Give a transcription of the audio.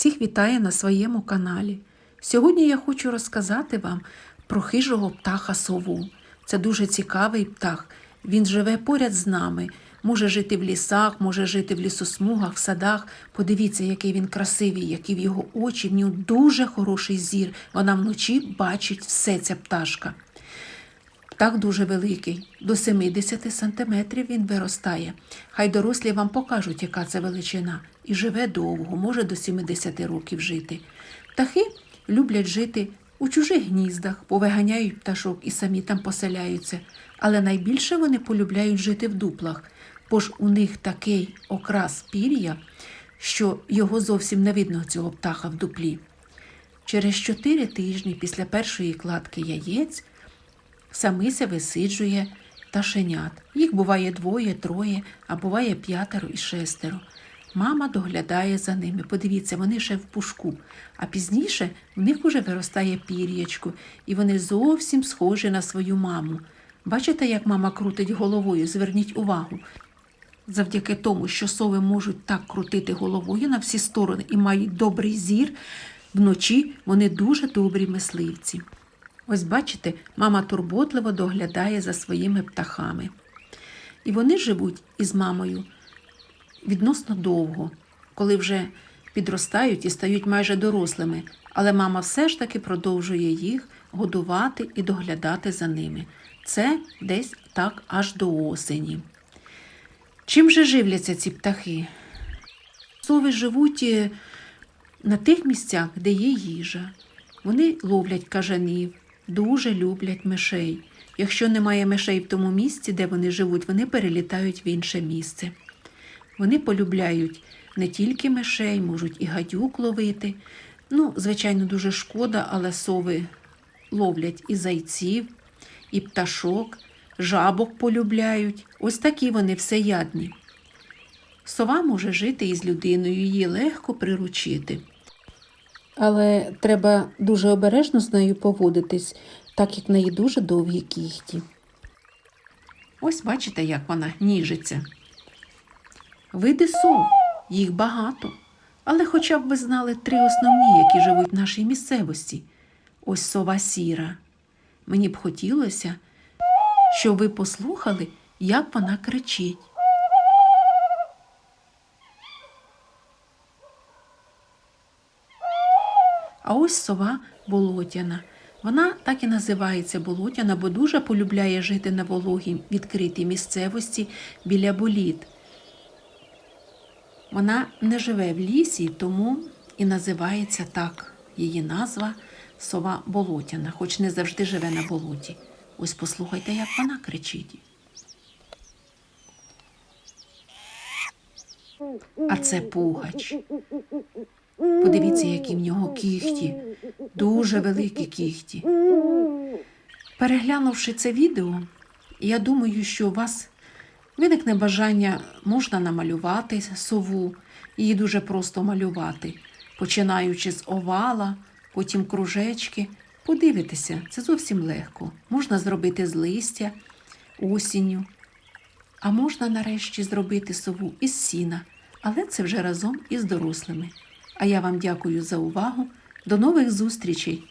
Всіх вітаю на своєму каналі. Сьогодні я хочу розказати вам про хижого птаха сову. Це дуже цікавий птах. Він живе поряд з нами, може жити в лісах, може жити в лісосмугах, в садах. Подивіться, який він красивий, які в його очі, в нього дуже хороший зір. Вона вночі бачить все ця пташка. Птах дуже великий, до 70 сантиметрів він виростає. Хай дорослі вам покажуть, яка це величина, і живе довго, може до 70 років жити. Птахи люблять жити у чужих гніздах, повиганяють пташок і самі там поселяються. Але найбільше вони полюбляють жити в дуплах, бо ж у них такий окрас пір'я, що його зовсім не видно цього птаха в дуплі. Через чотири тижні після першої кладки яєць самися висиджує пташенят. Їх буває двоє, троє, а буває п'ятеро і шестеро. Мама доглядає за ними. Подивіться, вони ще в пушку, а пізніше в них уже виростає пір'ячко, і вони зовсім схожі на свою маму. Бачите, як мама крутить головою? Зверніть увагу. Завдяки тому, що сови можуть так крутити головою на всі сторони і мають добрий зір, вночі вони дуже добрі мисливці. Ось бачите, мама турботливо доглядає за своїми птахами. І вони живуть із мамою відносно довго, коли вже підростають і стають майже дорослими, але мама все ж таки продовжує їх годувати і доглядати за ними. Це десь так аж до осені. Чим же живляться ці птахи? Сови живуть е, на тих місцях, де є їжа. Вони ловлять кажанів, дуже люблять мишей. Якщо немає мишей в тому місці, де вони живуть, вони перелітають в інше місце. Вони полюбляють не тільки мишей, можуть і гадюк ловити. Ну, звичайно, дуже шкода, але сови ловлять і зайців, і пташок, жабок полюбляють. Ось такі вони всеядні. Сова може жити із людиною, її легко приручити. Але треба дуже обережно з нею поводитись, так як в неї дуже довгі кігті. Ось бачите, як вона ніжиться. Види сов, їх багато. Але хоча б ви знали три основні, які живуть в нашій місцевості. Ось сова сіра. Мені б хотілося, щоб ви послухали, як вона кричить. А ось сова болотяна. Вона так і називається болотяна, бо дуже полюбляє жити на вологій відкритій місцевості біля боліт. Вона не живе в лісі, тому і називається так. Її назва сова болотяна, хоч не завжди живе на болоті. Ось послухайте, як вона кричить. А це пугач. Подивіться, які в нього кігті, дуже великі кігті. Переглянувши це відео, я думаю, що у вас виникне бажання можна намалювати сову, її дуже просто малювати, починаючи з овала, потім кружечки. Подивитися, це зовсім легко. Можна зробити з листя осінню, а можна нарешті зробити сову із сіна, але це вже разом із дорослими. А я вам дякую за увагу. До нових зустрічей!